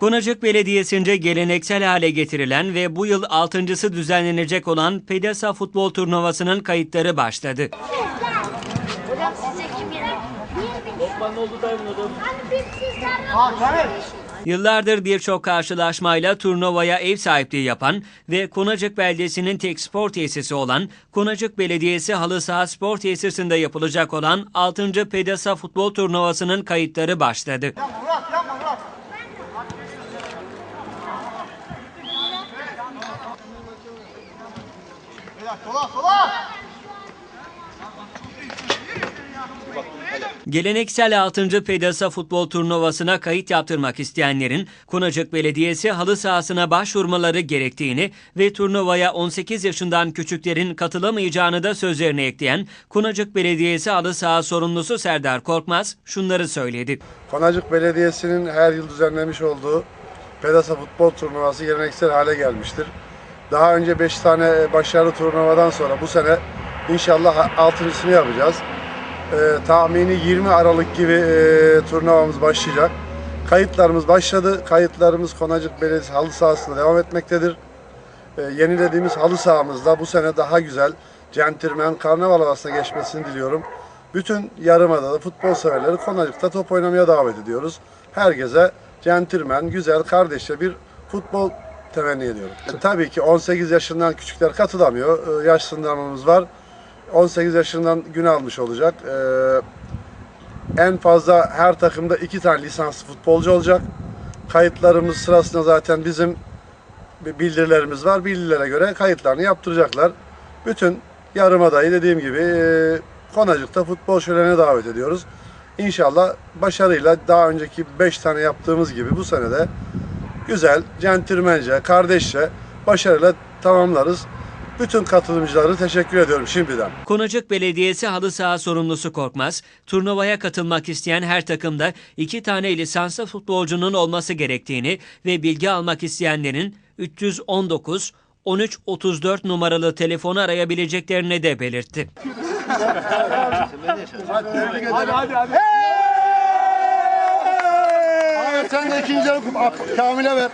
Konacık Belediyesi'nce geleneksel hale getirilen ve bu yıl altıncısı düzenlenecek olan Pedasa Futbol Turnuvası'nın kayıtları başladı. Hocam sizce kim yener? Osmanlı oldu da Hani Yıllardır birçok karşılaşmayla turnuvaya ev sahipliği yapan ve Konacık Beldesi'nin tek spor tesisi olan Konacık Belediyesi Halı Saha Spor Tesisi'nde yapılacak olan 6. Pedasa Futbol Turnuvası'nın kayıtları başladı. Geleneksel 6. Pedasa Futbol Turnuvası'na kayıt yaptırmak isteyenlerin Konacık Belediyesi halı sahasına başvurmaları gerektiğini ve turnuvaya 18 yaşından küçüklerin katılamayacağını da sözlerine ekleyen Konacık Belediyesi halı saha sorumlusu Serdar Korkmaz şunları söyledi. Konacık Belediyesi'nin her yıl düzenlemiş olduğu Pedasa Futbol Turnuvası geleneksel hale gelmiştir. Daha önce 5 tane başarılı turnuvadan sonra bu sene inşallah 6.sını yapacağız. Ee, tahmini 20 Aralık gibi e, turnuvamız başlayacak. Kayıtlarımız başladı. Kayıtlarımız Konacık Belediyesi halı sahasında devam etmektedir. Ee, yenilediğimiz halı sahamızda bu sene daha güzel centilmen karnaval havasına geçmesini diliyorum. Bütün yarımadada futbol severleri Konacık'ta top oynamaya davet ediyoruz. Herkese centilmen, güzel, kardeşçe bir futbol temenni ediyorum. E, tabii ki 18 yaşından küçükler katılamıyor. Ee, yaş sınırlamamız var. 18 yaşından gün almış olacak. Ee, en fazla her takımda iki tane lisanslı futbolcu olacak. Kayıtlarımız sırasında zaten bizim bildirilerimiz var. Bildirilere göre kayıtlarını yaptıracaklar. Bütün yarımadayı dediğim gibi e, Konacık'ta futbol şölenine davet ediyoruz. İnşallah başarıyla daha önceki 5 tane yaptığımız gibi bu sene de güzel, centilmence, kardeşçe başarıyla tamamlarız. Bütün katılımcıları teşekkür ediyorum şimdiden. Konacık Belediyesi halı saha sorumlusu Korkmaz, turnuvaya katılmak isteyen her takımda iki tane lisanslı futbolcunun olması gerektiğini ve bilgi almak isteyenlerin 319 13 34 numaralı telefonu arayabileceklerini de belirtti. Ahmet sen de ikinci Kamil'e ver.